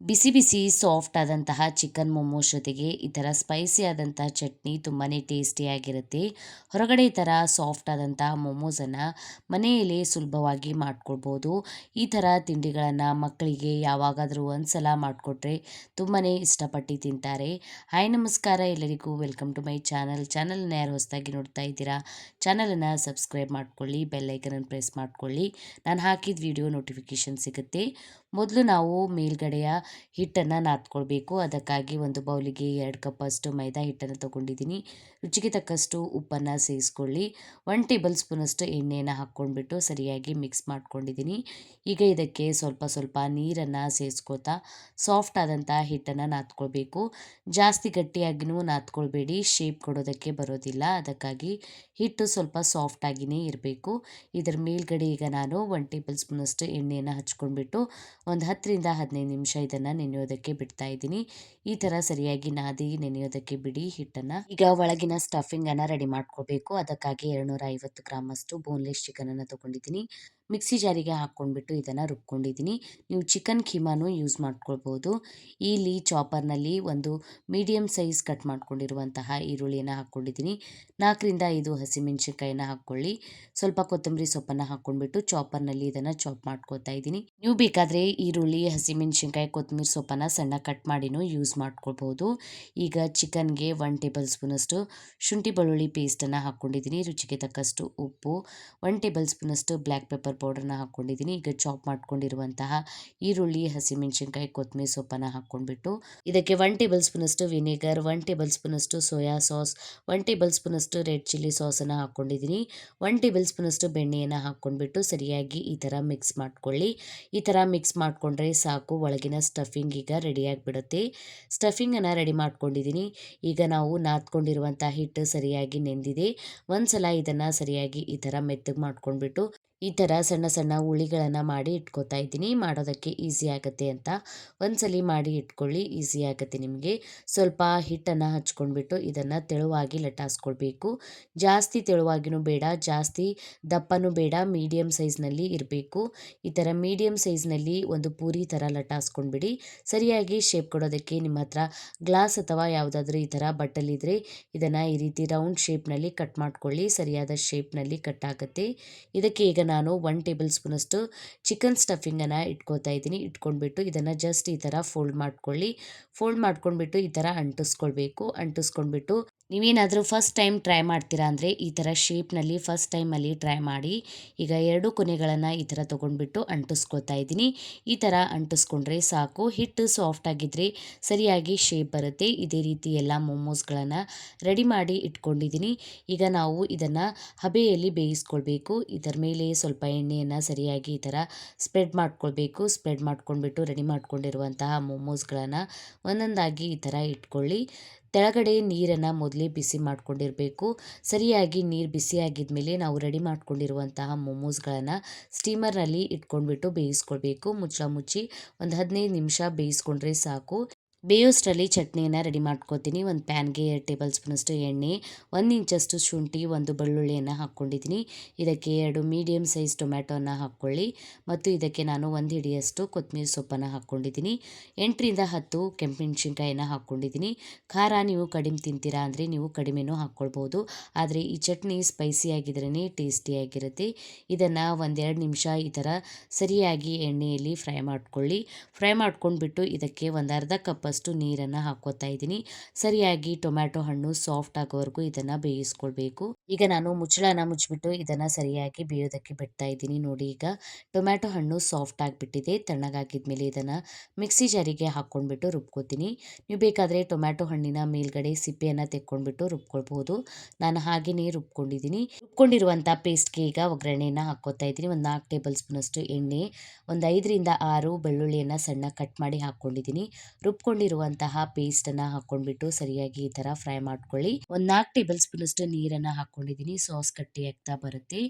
ಬಿಸಿ ಬಿಸಿ ಸಾಫ್ಟ್ ಆದಂತಹ ಚಿಕನ್ ಮೊಮೋಸ್ ಜೊತೆಗೆ ಈ ಥರ ಸ್ಪೈಸಿ ಆದಂತಹ ಚಟ್ನಿ ತುಂಬಾ ಟೇಸ್ಟಿಯಾಗಿರುತ್ತೆ ಹೊರಗಡೆ ಈ ಥರ ಸಾಫ್ಟ್ ಆದಂತಹ ಮೊಮೋಸನ್ನು ಮನೆಯಲ್ಲೇ ಸುಲಭವಾಗಿ ಮಾಡ್ಕೊಳ್ಬೋದು. ಈ ಥರ ತಿಂಡಿಗಳನ್ನು ಮಕ್ಕಳಿಗೆ ಯಾವಾಗಾದರೂ ಒಂದು ಸಲ ಮಾಡಿಕೊಟ್ರೆ ತುಂಬಾ ಇಷ್ಟಪಟ್ಟು ತಿಂತಾರೆ. ಹಾಯ್ ನಮಸ್ಕಾರ, ಎಲ್ಲರಿಗೂ ವೆಲ್ಕಮ್ ಟು ಮೈ ಚಾನಲ್ ಚಾನಲ್ನ ಯಾರು ಹೊಸದಾಗಿ ನೋಡ್ತಾ ಇದ್ದೀರಾ ಚಾನಲನ್ನು ಸಬ್ಸ್ಕ್ರೈಬ್ ಮಾಡ್ಕೊಳ್ಳಿ ಬೆಲ್ಲೈಕನನ್ನು ಪ್ರೆಸ್ ಮಾಡ್ಕೊಳ್ಳಿ. ನಾನು ಹಾಕಿದ ವಿಡಿಯೋ ನೋಟಿಫಿಕೇಷನ್ ಸಿಗುತ್ತೆ. ಮೊದಲು ನಾವು ಮೇಲ್ಗಡೆಯ ಹಿಟ್ಟನ್ನು ನಾದ್ಕೊಳ್ಬೇಕು. ಅದಕ್ಕಾಗಿ ಒಂದು ಬೌಲಿಗೆ ಎರಡು ಕಪ್ಪಷ್ಟು ಮೈದಾ ಹಿಟ್ಟನ್ನು ತೊಗೊಂಡಿದ್ದೀನಿ. ರುಚಿಗೆ ತಕ್ಕಷ್ಟು ಉಪ್ಪನ್ನು ಸೇರಿಸ್ಕೊಳ್ಳಿ ಒನ್ ಟೇಬಲ್ ಸ್ಪೂನಷ್ಟು ಎಣ್ಣೆಯನ್ನು ಹಾಕ್ಕೊಂಡ್ಬಿಟ್ಟು ಸರಿಯಾಗಿ ಮಿಕ್ಸ್ ಮಾಡ್ಕೊಂಡಿದ್ದೀನಿ. ಈಗ ಇದಕ್ಕೆ ಸ್ವಲ್ಪ ಸ್ವಲ್ಪ ನೀರನ್ನು ಸೇರಿಸ್ಕೊತಾ ಸಾಫ್ಟ್ ಆದಂಥ ಹಿಟ್ಟನ್ನು ನಾದ್ಕೊಳ್ಬೇಕು. ಜಾಸ್ತಿ ಗಟ್ಟಿಯಾಗಿನೂ ನಾದ್ಕೊಳ್ಬೇಡಿ. ಶೇಪ್ ಕೊಡೋದಕ್ಕೆ ಬರೋದಿಲ್ಲ. ಅದಕ್ಕಾಗಿ ಹಿಟ್ಟು ಸ್ವಲ್ಪ ಸಾಫ್ಟಾಗಿಯೇ ಇರಬೇಕು. ಇದರ ಮೇಲ್ಗಡೆ ಈಗ ನಾನು ಒನ್ ಟೇಬಲ್ ಸ್ಪೂನಷ್ಟು ಎಣ್ಣೆಯನ್ನು ಹಚ್ಕೊಂಡ್ಬಿಟ್ಟು ಒಂದು ಹತ್ತರಿಂದ ಹದಿನೈದು ನಿಮಿಷ ಇದನ್ನು ನೆನೆಯೋದಕ್ಕೆ ಬಿಡ್ತಾ ಇದ್ದೀನಿ. ಈ ಥರ ಸರಿಯಾಗಿ ನಾದಿ ನೆನೆಯೋದಕ್ಕೆ ಬಿಡಿ ಹಿಟ್ಟನ್ನು. ಈಗ ಒಳಗಿನ ಸ್ಟಫಿಂಗನ್ನು ರೆಡಿ ಮಾಡ್ಕೋಬೇಕು. ಅದಕ್ಕಾಗಿ ಎರಡುನೂರ ಐವತ್ತು ಗ್ರಾಮಷ್ಟು ಬೋನ್ಲೆಸ್ ಚಿಕನನ್ನು ತೊಗೊಂಡಿದ್ದೀನಿ. ಮಿಕ್ಸಿ ಜಾರಿಗೆ ಹಾಕ್ಕೊಂಡ್ಬಿಟ್ಟು ಇದನ್ನು ರುಬ್ಕೊಂಡಿದ್ದೀನಿ. ನೀವು ಚಿಕನ್ ಖೀಮಾನು ಯೂಸ್ ಮಾಡ್ಕೊಳ್ಬೋದು. ಇಲ್ಲಿ ಚಾಪರ್ನಲ್ಲಿ ಒಂದು ಮೀಡಿಯಮ್ ಸೈಜ್ ಕಟ್ ಮಾಡ್ಕೊಂಡಿರುವಂತಹ ಈರುಳ್ಳಿಯನ್ನು ಹಾಕ್ಕೊಂಡಿದ್ದೀನಿ. ನಾಲ್ಕರಿಂದ ಐದು ಹಸಿಮೆಣಸಿನ್ಕಾಯಿನ ಹಾಕ್ಕೊಳ್ಳಿ. ಸ್ವಲ್ಪ ಕೊತ್ತಂಬರಿ ಸೊಪ್ಪನ್ನು ಹಾಕ್ಕೊಂಡ್ಬಿಟ್ಟು ಚಾಪರ್ನಲ್ಲಿ ಇದನ್ನು ಚಾಪ್ ಮಾಡ್ಕೊತಾ ಇದ್ದೀನಿ. ನೀವು ಬೇಕಾದರೆ ಈರುಳ್ಳಿ, ಹಸಿಮೆಣಸಿನ್ಕಾಯಿ, ಕೊತ್ತಂಬರಿ ಸೊಪ್ಪನ್ನು ಸಣ್ಣ ಕಟ್ ಮಾಡಿನೂ ಯೂಸ್ ಮಾಡ್ಕೊಳ್ಬೋದು. ಈಗ ಚಿಕನ್ಗೆ ಒನ್ ಟೇಬಲ್ ಸ್ಪೂನಷ್ಟು ಶುಂಠಿ ಬೆಳ್ಳುಳ್ಳಿ ಪೇಸ್ಟನ್ನು ಹಾಕ್ಕೊಂಡಿದ್ದೀನಿ. ರುಚಿಗೆ ತಕ್ಕಷ್ಟು ಉಪ್ಪು ಒನ್ ಟೇಬಲ್ ಸ್ಪೂನಷ್ಟು ಬ್ಲ್ಯಾಕ್ ಪೆಪ್ಪರ್ ಪೌಡರ್ನ ಹಾಕ್ಕೊಂಡಿದ್ದೀನಿ ಈಗ ಚಾಪ್ ಮಾಡ್ಕೊಂಡಿರುವಂತಹ ಈರುಳ್ಳಿ, ಹಸಿಮೆಣಸಿನ್ಕಾಯಿ ಕೊತ್ತಂಬರಿ ಸೊಪ್ಪನ್ನು ಹಾಕ್ಕೊಂಡ್ಬಿಟ್ಟು ಇದಕ್ಕೆ ಒನ್ ಟೇಬಲ್ ಸ್ಪೂನಷ್ಟು ವಿನೆಗರ್ ಒನ್ ಟೇಬಲ್ ಸ್ಪೂನಷ್ಟು ಸೋಯಾ ಸಾಸ್ ಒನ್ ಟೇಬಲ್ ಸ್ಪೂನಷ್ಟು ರೆಡ್ ಚಿಲ್ಲಿ ಸಾಸನ್ನು ಹಾಕ್ಕೊಂಡಿದ್ದೀನಿ. ಒನ್ ಟೇಬಲ್ ಸ್ಪೂನಷ್ಟು ಬೆಣ್ಣೆಯನ್ನು ಹಾಕ್ಕೊಂಡ್ಬಿಟ್ಟು ಸರಿಯಾಗಿ ಈ ಥರ ಮಿಕ್ಸ್ ಮಾಡ್ಕೊಳ್ಳಿ. ಈ ಥರ ಮಿಕ್ಸ್ ಮಾಡಿಕೊಂಡ್ರೆ ಸಾಕು, ಒಳಗಿನ ಸ್ಟಫಿಂಗ್ ಈಗ ರೆಡಿಯಾಗಿಬಿಡುತ್ತೆ ಸ್ಟಫಿಂಗನ್ನು ರೆಡಿ ಮಾಡ್ಕೊಂಡಿದ್ದೀನಿ. ಈಗ ನಾವು ನಾದ್ಕೊಂಡಿರುವಂಥ ಹಿಟ್ಟು ಸರಿಯಾಗಿ ನೆಂದಿದೆ. ಒಂದು ಸಲ ಇದನ್ನು ಸರಿಯಾಗಿ ಈ ಥರ ಮೆತ್ತಗೆ ಮಾಡ್ಕೊಂಡ್ಬಿಟ್ಟು ಈ ಥರ ಸಣ್ಣ ಸಣ್ಣ ಉಳಿಗಳನ್ನು ಮಾಡಿ ಇಟ್ಕೋತಾ ಇದ್ದೀನಿ. ಮಾಡೋದಕ್ಕೆ ಈಸಿ ಆಗುತ್ತೆ ಅಂತ ಒಂದ್ಸಲಿ ಮಾಡಿ ಇಟ್ಕೊಳ್ಳಿ ಈಸಿ ಆಗುತ್ತೆ ನಿಮಗೆ. ಸ್ವಲ್ಪ ಹಿಟ್ಟನ್ನು ಹಚ್ಕೊಂಡ್ಬಿಟ್ಟು ಇದನ್ನು ತೆಳುವಾಗಿ ಲಟ್ಟಾಸ್ಕೊಳ್ಬೇಕು ಜಾಸ್ತಿ ತೆಳುವಾಗಿನೂ ಬೇಡ, ಜಾಸ್ತಿ ದಪ್ಪನೂ ಬೇಡ ಮೀಡಿಯಮ್ ಸೈಜ್ನಲ್ಲಿ ಇರಬೇಕು. ಈ ಥರ ಮೀಡಿಯಮ್ ಸೈಜ್ನಲ್ಲಿ ಒಂದು ಪೂರಿ ಥರ ಲಟಾಸ್ಕೊಂಡ್ಬಿಡಿ. ಸರಿಯಾಗಿ ಶೇಪ್ ಕೊಡೋದಕ್ಕೆ ನಿಮ್ಮ ಹತ್ರ ಗ್ಲಾಸ್ ಅಥವಾ ಯಾವುದಾದ್ರೂ ಈ ಥರ ಬಟ್ಟಲಿದ್ರೆ ಇದನ್ನು ಈ ರೀತಿ ರೌಂಡ್ ಶೇಪ್ನಲ್ಲಿ ಕಟ್ ಮಾಡ್ಕೊಳ್ಳಿ. ಸರಿಯಾದ ಶೇಪ್ನಲ್ಲಿ ಕಟ್ ಆಗುತ್ತೆ. ಇದಕ್ಕೆ ಈಗ ನಾನು ಒನ್ ಟೇಬಲ್ ಸ್ಪೂನಷ್ಟು ಚಿಕನ್ ಸ್ಟಫಿಂಗನ್ನು ಇಟ್ಕೋತಾ ಇದ್ದೀನಿ. ಇಟ್ಕೊಂಡ್ಬಿಟ್ಟು ಇದನ್ನು ಜಸ್ಟ್ ಈ ಥರ ಫೋಲ್ಡ್ ಮಾಡ್ಕೊಳ್ಳಿ. ಫೋಲ್ಡ್ ಮಾಡ್ಕೊಂಡ್ಬಿಟ್ಟು ಈ ಥರ ಅಂಟಿಸ್ಕೊಳ್ಬೇಕು. ಅಂಟಿಸ್ಕೊಂಡ್ಬಿಟ್ಟು ನೀವೇನಾದರೂ ಫಸ್ಟ್ ಟೈಮ್ ಟ್ರೈ ಮಾಡ್ತೀರಾ ಅಂದರೆ ಈ ಥರ ಶೇಪ್ನಲ್ಲಿ ಫಸ್ಟ್ ಟೈಮಲ್ಲಿ ಟ್ರೈ ಮಾಡಿ, ಈಗ ಎರಡು ಕೊನೆಗಳನ್ನು ಈ ಥರ ತೊಗೊಂಡ್ಬಿಟ್ಟು ಅಂಟಿಸ್ಕೊತಾ ಇದ್ದೀನಿ. ಈ ಥರ ಅಂಟಿಸ್ಕೊಂಡ್ರೆ ಸಾಕು. ಹಿಟ್ಟು ಸಾಫ್ಟ್ ಆಗಿದ್ದರೆ ಸರಿಯಾಗಿ ಶೇಪ್ ಬರುತ್ತೆ. ಇದೇ ರೀತಿ ಎಲ್ಲ ಮೊಮೋಸ್ಗಳನ್ನು ರೆಡಿ ಮಾಡಿ ಇಟ್ಕೊಂಡಿದ್ದೀನಿ. ಈಗ ನಾವು ಇದನ್ನು ಹಬೆಯಲ್ಲಿ ಬೇಯಿಸ್ಕೊಳ್ಬೇಕು. ಇದರ ಮೇಲೆ ಸ್ವಲ್ಪ ಎಣ್ಣೆಯನ್ನು ಸರಿಯಾಗಿ ಈ ಥರ ಸ್ಪ್ರೆಡ್ ಮಾಡ್ಕೊಳ್ಬೇಕು. ಸ್ಪ್ರೆಡ್ ಮಾಡ್ಕೊಂಡ್ಬಿಟ್ಟು ರೆಡಿ ಮಾಡ್ಕೊಂಡಿರುವಂತಹ ಮೊಮೋಸ್ಗಳನ್ನು ಒಂದೊಂದಾಗಿ ಈ ಥರ ಇಟ್ಕೊಳ್ಳಿ. ತೆಳಗಡೆ ನೀರನ್ನು ಮೊದಲೇ ಬಿಸಿ ಮಾಡ್ಕೊಂಡಿರಬೇಕು. ಸರಿಯಾಗಿ ನೀರು ಬಿಸಿಯಾಗಿದ್ದ ಮೇಲೆ ನಾವು ರೆಡಿ ಮಾಡ್ಕೊಂಡಿರುವಂತಹ ಮೊಮೋಸ್ಗಳನ್ನು ಸ್ಟೀಮರ್ನಲ್ಲಿ ಇಟ್ಕೊಂಡ್ಬಿಟ್ಟು ಬೇಯಿಸ್ಕೊಳ್ಬೇಕು. ಮುಚ್ಚಳ ಮುಚ್ಚಿ ಒಂದು ಹದಿನೈದು ನಿಮಿಷ ಬೇಯಿಸ್ಕೊಂಡ್ರೆ ಸಾಕು. ಬೇಯೋಷ್ಟರಲ್ಲಿ ಚಟ್ನಿಯನ್ನು ರೆಡಿ ಮಾಡ್ಕೋತೀನಿ. ಒಂದು ಪ್ಯಾನ್ಗೆ ಎರಡು ಟೇಬಲ್ ಸ್ಪೂನಷ್ಟು ಎಣ್ಣೆ, ಒಂದು ಇಂಚಷ್ಟು ಶುಂಠಿ, ಒಂದು ಬೆಳ್ಳುಳ್ಳಿಯನ್ನು ಹಾಕ್ಕೊಂಡಿದ್ದೀನಿ ಇದಕ್ಕೆ ಎರಡು ಮೀಡಿಯಮ್ ಸೈಜ್ ಟೊಮ್ಯಾಟೋನ ಹಾಕ್ಕೊಳ್ಳಿ. ಮತ್ತು ಇದಕ್ಕೆ ನಾನು ಒಂದು ಹಿಡಿಯಷ್ಟು ಕೊತ್ತಂಬರಿ ಸೊಪ್ಪನ್ನು ಹಾಕ್ಕೊಂಡಿದ್ದೀನಿ. ಎಂಟರಿಂದ ಹತ್ತು ಕೆಂಪಿನಶಿನ್ಕಾಯಿನ ಹಾಕ್ಕೊಂಡಿದ್ದೀನಿ. ಖಾರ ನೀವು ಕಡಿಮೆ ತಿಂತೀರಾ ಅಂದರೆ ನೀವು ಕಡಿಮೆನೂ ಹಾಕ್ಕೊಳ್ಬೋದು. ಆದರೆ ಈ ಚಟ್ನಿ ಸ್ಪೈಸಿಯಾಗಿದ್ರೇ ಟೇಸ್ಟಿಯಾಗಿರುತ್ತೆ ಇದನ್ನು ಒಂದೆರಡು ನಿಮಿಷ ಈ ಥರ ಸರಿಯಾಗಿ ಎಣ್ಣೆಯಲ್ಲಿ ಫ್ರೈ ಮಾಡ್ಕೊಳ್ಳಿ. ಫ್ರೈ ಮಾಡ್ಕೊಂಡ್ಬಿಟ್ಟು ಇದಕ್ಕೆ ಒಂದು ಅರ್ಧ ಕಪ್ಪಷ್ಟು ನೀರನ್ನು ಹಾಕೋತಾ ಇದ್ದೀನಿ. ಸರಿಯಾಗಿ ಟೊಮ್ಯಾಟೊ ಹಣ್ಣು ಸಾಫ್ಟ್ ಆಗೋವರೆಗೂ ಇದನ್ನು ಬೇಯಿಸ್ಕೊಳ್ಬೇಕು. ಈಗ ನಾನು ಮುಚ್ಚಳನ ಮುಚ್ಚಿಬಿಟ್ಟು ಇದನ್ನು ಸರಿಯಾಗಿ ಬೇಯೋದಕ್ಕೆ ಬಿಡ್ತಾ ಇದ್ದೀನಿ. ನೋಡಿ ಈಗ ಟೊಮ್ಯಾಟೊ ಹಣ್ಣು ಸಾಫ್ಟ್ ಆಗಿಬಿಟ್ಟಿದೆ. ತಣ್ಣಗಾಗಿದ್ಮೇಲೆ ಇದನ್ನು ಮಿಕ್ಸಿ ಜಾರಿಗೆ ಹಾಕ್ಕೊಂಡ್ಬಿಟ್ಟು ರುಬ್ಕೋತೀನಿ. ನೀವು ಬೇಕಾದರೆ ಟೊಮ್ಯಾಟೊ ಹಣ್ಣಿನ ಮೇಲ್ಗಡೆ ಸಿಪ್ಪೆಯನ್ನು ತೆಕ್ಕೊಂಡ್ಬಿಟ್ಟು ರುಬ್ಕೊಳ್ಬಹುದು ನಾನು ಹಾಗೆಯೇ ರುಬ್ಕೊಂಡಿದ್ದೀನಿ. ರುಬ್ಕೊಂಡಿರುವಂಥ ಪೇಸ್ಟ್ಗೆ ಈಗ ಒಗ್ಗರಣೆಯನ್ನು ಹಾಕೋತಾ ಇದ್ದೀನಿ. ಒಂದು ನಾಲ್ಕು ಟೇಬಲ್ ಸ್ಪೂನಷ್ಟು ಎಣ್ಣೆ, ಒಂದು ಐದರಿಂದ ಆರು ಬೆಳ್ಳುಳ್ಳಿಯನ್ನು ಸಣ್ಣ ಕಟ್ ಮಾಡಿ ಹಾಕ್ಕೊಂಡಿದ್ದೀನಿ. ರುಬ್ಕೊಂಡು ಪೇಸ್ಟ್ ಅನ್ನ ಹಾಕೊಂಡ್ಬಿಟ್ಟು ಸರಿಯಾಗಿ ಈ ತರ ಫ್ರೈ ಮಾಡ್ಕೊಳ್ಳಿ. ಒಂದ್ ನಾಲ್ಕು ಟೇಬಲ್ ಸ್ಪೂನ್ ಅಷ್ಟು ನೀರನ್ನ ಹಾಕೊಂಡಿದ್ದೀನಿ. ಸಾಸ್ ಕಟ್ಟಿ ಆಗ್ತಾ ಬರುತ್ತೆ.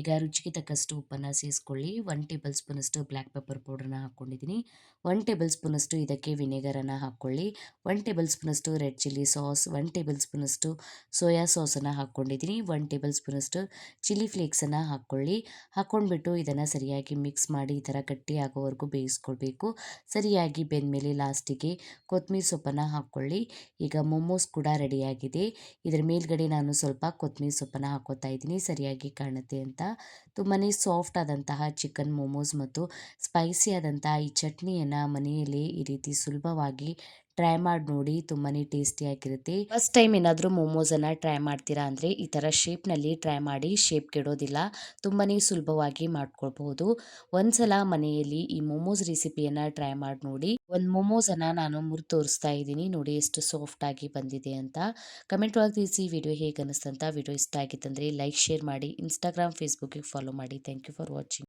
ಈಗ ರುಚಿಗೆ ತಕ್ಕಷ್ಟು ಉಪ್ಪನ್ನ ಸೇರಿಸ್ಕೊಳ್ಳಿ ಒನ್ ಟೇಬಲ್ ಸ್ಪೂನ್ ಅಷ್ಟು ಬ್ಲ್ಯಾಕ್ ಪೆಪ್ಪರ್ ಪೌಡರ್ನ ಹಾಕೊಂಡಿದೀನಿ ಒನ್ ಟೇಬಲ್ ಸ್ಪೂನ್ ಅಷ್ಟು ಇದಕ್ಕೆ ವಿನೆಗರನ್ನು ಹಾಕ್ಕೊಳ್ಳಿ ಒನ್ ಟೇಬಲ್ ಸ್ಪೂನ್ ಅಷ್ಟು red chilli sauce one table spoon ಅಷ್ಟು ಸೋಯಾ ಸಾಸನ್ನು ಹಾಕ್ಕೊಂಡಿದ್ದೀನಿ ಒನ್ ಟೇಬಲ್ ಸ್ಪೂನ್ ಅಷ್ಟು ಚಿಲ್ಲಿ ಫ್ಲೇಕ್ಸನ್ನು ಹಾಕ್ಕೊಳ್ಳಿ ಹಾಕೊಂಡ್ಬಿಟ್ಟು ಇದನ್ನು ಸರಿಯಾಗಿ ಮಿಕ್ಸ್ ಮಾಡಿ ಈ ಥರ ಗಟ್ಟಿ ಆಗೋವರೆಗೂ ಬೇಯಿಸ್ಕೊಳ್ಬೇಕು. ಸರಿಯಾಗಿ ಬೆಂದಮೇಲೆ ಲಾಸ್ಟಿಗೆ ಕೊತ್ತಂಬರಿ ಸೊಪ್ಪನ್ನು ಹಾಕ್ಕೊಳ್ಳಿ. ಈಗ ಮೊಮೋಸ್ ಕೂಡ ರೆಡಿಯಾಗಿದೆ. ಇದರ ಮೇಲ್ಗಡೆ ನಾನು ಸ್ವಲ್ಪ ಕೊತ್ತಂಬರಿ ಸೊಪ್ಪನ್ನು ಹಾಕೋತಾ ಇದ್ದೀನಿ. ಸರಿಯಾಗಿ ಕಾಣುತ್ತೆ ಅಂತ. ತುಂಬಾ ಸಾಫ್ಟ್ ಆದಂತಹ ಚಿಕನ್ ಮೊಮೋಸ್ ಮತ್ತು ಸ್ಪೈಸಿ ಆದಂತಹ ಈ ಚಟ್ನಿಯನ್ನು ಮನೆಯಲ್ಲೇ ಈ ರೀತಿ ಸುಲಭವಾಗಿ ಟ್ರೈ ಮಾಡಿ ನೋಡಿ ತುಂಬಾ ಟೇಸ್ಟಿಯಾಗಿರುತ್ತೆ ಫಸ್ಟ್ ಟೈಮ್ ಏನಾದರೂ ಅನ್ನ ಟ್ರೈ ಮಾಡ್ತೀರಾ ಅಂದರೆ, ಈ ಥರ ಶೇಪ್ನಲ್ಲಿ ಟ್ರೈ ಮಾಡಿ ಶೇಪ್ ಕೆಡೋದಿಲ್ಲ. ತುಂಬಾ ಸುಲಭವಾಗಿ ಮಾಡ್ಕೊಳ್ಬಹುದು ಒಂದ್ಸಲ ಮನೆಯಲ್ಲಿ ಈ ಮೋಮೋಸ್ ರೆಸಿಪಿಯನ್ನು ಟ್ರೈ ಮಾಡಿ ನೋಡಿ. ಒಂದು ಮೋಮೋಸನ್ನು ನಾನು ಮುರಿದು ತೋರಿಸ್ತಾ ಇದ್ದೀನಿ. ನೋಡಿ ಎಷ್ಟು ಸಾಫ್ಟ್ ಆಗಿ ಬಂದಿದೆ ಅಂತ. ಕಮೆಂಟ್ ಒಳಗೆ ತಿಳಿಸಿ ವಿಡಿಯೋ ಹೇಗೆ ಅನ್ನಿಸ್ತಂತ ವಿಡಿಯೋ ಇಷ್ಟ ಆಗಿತ್ತಂದರೆ ಲೈಕ್ ಶೇರ್ ಮಾಡಿ. ಇನ್ಸ್ಟಾಗ್ರಾಮ್ ಫೇಸ್ಬುಕ್ಕಿಗೆ ಫಾಲೋ ಮಾಡಿ. Thank you for watching